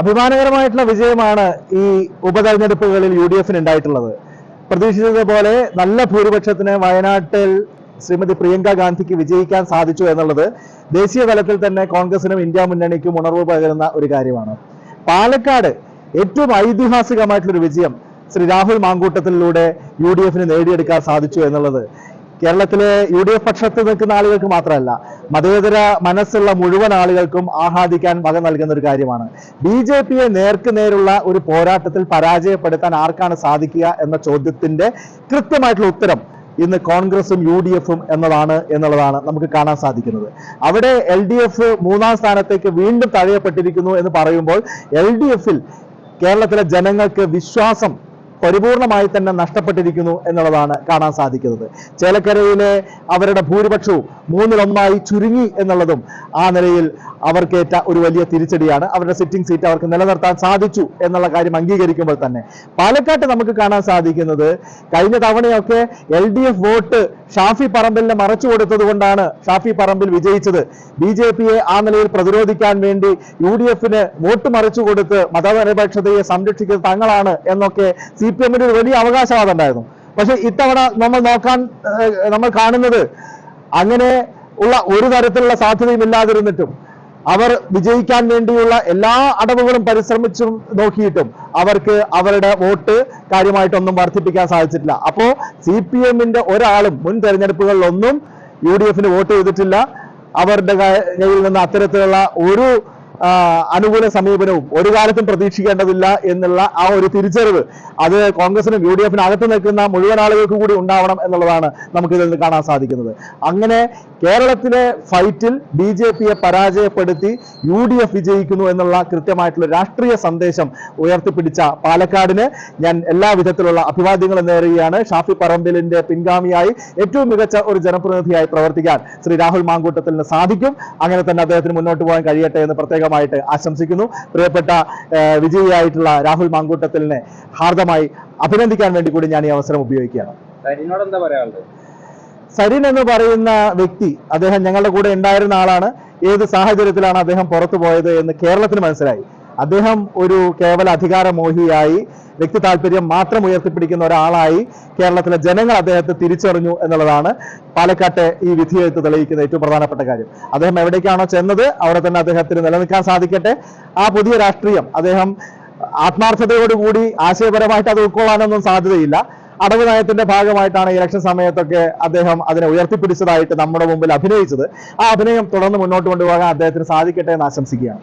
അഭിമാനകരമായിട്ടുള്ള വിജയമാണ് ഈ ഉപതെരഞ്ഞെടുപ്പുകളിൽ U D എഫിന് ഉണ്ടായിട്ടുള്ളത്. പ്രതീക്ഷിച്ചതുപോലെ നല്ല ഭൂരിപക്ഷത്തിന് വയനാട്ടിൽ ശ്രീമതി പ്രിയങ്ക ഗാന്ധിക്ക് വിജയിക്കാൻ സാധിച്ചു എന്നുള്ളത് ദേശീയ തലത്തിൽ തന്നെ കോൺഗ്രസിനും ഇന്ത്യ മുന്നണിക്കും ഉണർവ് പകരുന്ന ഒരു കാര്യമാണ്. പാലക്കാട് ഏറ്റവും ഐതിഹാസികമായിട്ടുള്ള ഒരു വിജയം ശ്രീ രാഹുൽ മാങ്കൂട്ടത്തിലൂടെ യു ഡി എഫിന് നേടിയെടുക്കാൻ സാധിച്ചു എന്നുള്ളത്. കേരളത്തിലെ യു ഡി എഫ് പക്ഷത്ത് നിൽക്കുന്ന ആളുകൾക്ക് മാത്രമല്ല മതേതര മനസ്സുള്ള മുഴുവൻ ആളുകൾക്കും ആഹ്ലാദിക്കാൻ വക നൽകുന്ന ഒരു കാര്യമാണ്. ബി ജെ പിയെ നേർക്ക് നേരുള്ള ഒരു പോരാട്ടത്തിൽ പരാജയപ്പെടുത്താൻ ആർക്കാണ് സാധിക്കുക എന്ന ചോദ്യത്തിന്റെ കൃത്യമായിട്ടുള്ള ഉത്തരം ഇന്ന് കോൺഗ്രസും യു ഡി എഫും എന്നതാണ് എന്നുള്ളതാണ് നമുക്ക് കാണാൻ സാധിക്കുന്നത്. അവിടെ എൽ ഡി എഫ് മൂന്നാം സ്ഥാനത്തേക്ക് വീണ്ടും തഴയപ്പെട്ടിരിക്കുന്നു എന്ന് പറയുമ്പോൾ എൽ ഡി എഫിൽ കേരളത്തിലെ ജനങ്ങൾക്ക് വിശ്വാസം പരിപൂർണമായി തന്നെ നഷ്ടപ്പെട്ടിരിക്കുന്നു എന്നുള്ളതാണ് കാണാൻ സാധിക്കുന്നത്. ചേലക്കരയിലെ അവരുടെ ഭൂരിപക്ഷവും മൂന്നിലൊന്നായി ചുരുങ്ങി എന്നുള്ളതും ആ നിലയിൽ അവർക്കേറ്റ ഒരു വലിയ തിരിച്ചടിയാണ്. അവരുടെ സിറ്റിംഗ് സീറ്റ് അവർക്ക് നിലനിർത്താൻ സാധിച്ചു എന്നുള്ള കാര്യം അംഗീകരിക്കുമ്പോൾ തന്നെ. പാലക്കാട്ട് നമുക്ക് കാണാൻ സാധിക്കുന്നത് കഴിഞ്ഞ തവണയൊക്കെ L D F vote Shafi പറമ്പലിനെ മറച്ചു കൊടുത്തത് കൊണ്ടാണ് ഷാഫി പറമ്പിൽ വിജയിച്ചത്. ബി ജെ പിയെ ആ നിലയിൽ പ്രതിരോധിക്കാൻ വേണ്ടി യു ഡി എഫിന് വോട്ട് മറിച്ചു കൊടുത്ത് മതനിരപേക്ഷതയെ സംരക്ഷിക്കുന്നത് തങ്ങളാണ് എന്നൊക്കെ സി പി എമ്മിന് ഒരു വലിയ അവകാശവാദം ഉണ്ടായിരുന്നു. പക്ഷെ ഇത്തവണ നമ്മൾ നോക്കാൻ നമ്മൾ കാണുന്നത് അങ്ങനെ ഉള്ള ഒരു തരത്തിലുള്ള സാധ്യതയും ഇല്ലാതിരുന്നിട്ടും അവർ വിജയിക്കാൻ വേണ്ടിയുള്ള എല്ലാ അടവുകളും പരിശ്രമിച്ചും നോക്കിയിട്ടും അവർക്ക് അവരുടെ വോട്ട് കാര്യമായിട്ടൊന്നും വർദ്ധിപ്പിക്കാൻ സാധിച്ചിട്ടില്ല. അപ്പോ സി പി എമ്മിന്റെ ഒരാളും മുൻ തെരഞ്ഞെടുപ്പുകളിലൊന്നും യു ഡി എഫിന് വോട്ട് ചെയ്തിട്ടില്ല. അവരുടെ കയ്യിൽ നിന്ന് അത്തരത്തിലുള്ള ഒരു അനുകൂല സമീപനവും ഒരു കാലത്തും പ്രതീക്ഷിക്കേണ്ടതില്ല എന്നുള്ള ആ ഒരു തിരിച്ചറിവ് അത് കോൺഗ്രസിനും യു ഡി എഫിനും അകത്ത് നിൽക്കുന്ന മുഴുവൻ ആളുകൾക്ക് കൂടി ഉണ്ടാവണം എന്നുള്ളതാണ് നമുക്കിതിൽ നിന്ന് കാണാൻ സാധിക്കുന്നത്. അങ്ങനെ കേരളത്തിലെ ഫൈറ്റിൽ ബി ജെ പിയെ പരാജയപ്പെടുത്തി യു ഡി എഫ് വിജയിക്കുന്നു എന്നുള്ള കൃത്യമായിട്ടുള്ള രാഷ്ട്രീയ സന്ദേശം ഉയർത്തിപ്പിടിച്ച പാലക്കാടിന് ഞാൻ എല്ലാ വിധത്തിലുള്ള അഭിവാദ്യങ്ങളും നേരുകയാണ്. ഷാഫി പറമ്പിലിന്റെ പിൻഗാമിയായി ഏറ്റവും മികച്ച ഒരു ജനപ്രതിനിധിയായി പ്രവർത്തിക്കാൻ ശ്രീ രാഹുൽ മാങ്കൂട്ടത്തിന് സാധിക്കും. അങ്ങനെ തന്നെ അദ്ദേഹത്തിന് മുന്നോട്ട് പോകാൻ കഴിയട്ടെ എന്ന് പ്രത്യേകമായിട്ട് ആശംസിക്കുന്നു. പ്രിയപ്പെട്ട വിജയിയായിട്ടുള്ള രാഹുൽ മാങ്കൂട്ടത്തിലിനെ ഹാർദമായി അഭിനന്ദിക്കാൻ വേണ്ടി കൂടി ഞാൻ ഈ അവസരം ഉപയോഗിക്കുകയാണ്. എന്താ പറയാനുള്ളത്? സരിൻ എന്ന് പറയുന്ന വ്യക്തി അദ്ദേഹം ഞങ്ങളുടെ കൂടെ ഉണ്ടായിരുന്ന ആളാണ്. ഏത് സാഹചര്യത്തിലാണ് അദ്ദേഹം പുറത്തു പോയത് എന്ന് കേരളത്തിന് മനസ്സിലായി. അദ്ദേഹം ഒരു കേവല അധികാരമോഹിയായി വ്യക്തി താല്പര്യം മാത്രം ഉയർത്തിപ്പിടിക്കുന്ന ഒരാളായി കേരളത്തിലെ ജനങ്ങൾ അദ്ദേഹത്തെ തിരിച്ചറിഞ്ഞു എന്നുള്ളതാണ് പാലക്കാട്ടെ ഈ വിധിയെഴുത്ത് തെളിയിക്കുന്ന ഏറ്റവും പ്രധാനപ്പെട്ട കാര്യം. അദ്ദേഹം എവിടേക്കാണോ ചെന്നത് അവിടെ തന്നെ അദ്ദേഹത്തിന് നിലനിൽക്കാൻ സാധിക്കട്ടെ. ആ പുതിയ രാഷ്ട്രീയം അദ്ദേഹം ആത്മാർത്ഥതയോടുകൂടി ആശയപരമായിട്ട് അത് ഉൾക്കൊള്ളാനൊന്നും സാധ്യതയില്ല. അടവ് നയത്തിന്റെ ഭാഗമായിട്ടാണ് ഇലക്ഷൻ സമയത്തൊക്കെ അദ്ദേഹം അതിനെ ഉയർത്തിപ്പിടിച്ചതായിട്ട് നമ്മുടെ മുമ്പിൽ അഭിനയിച്ചത്. ആ അഭിനയം തുടർന്ന് മുന്നോട്ട് കൊണ്ടുപോകാൻ അദ്ദേഹത്തിന് സാധിക്കട്ടെ എന്ന് ആശംസിക്കുകയാണ്.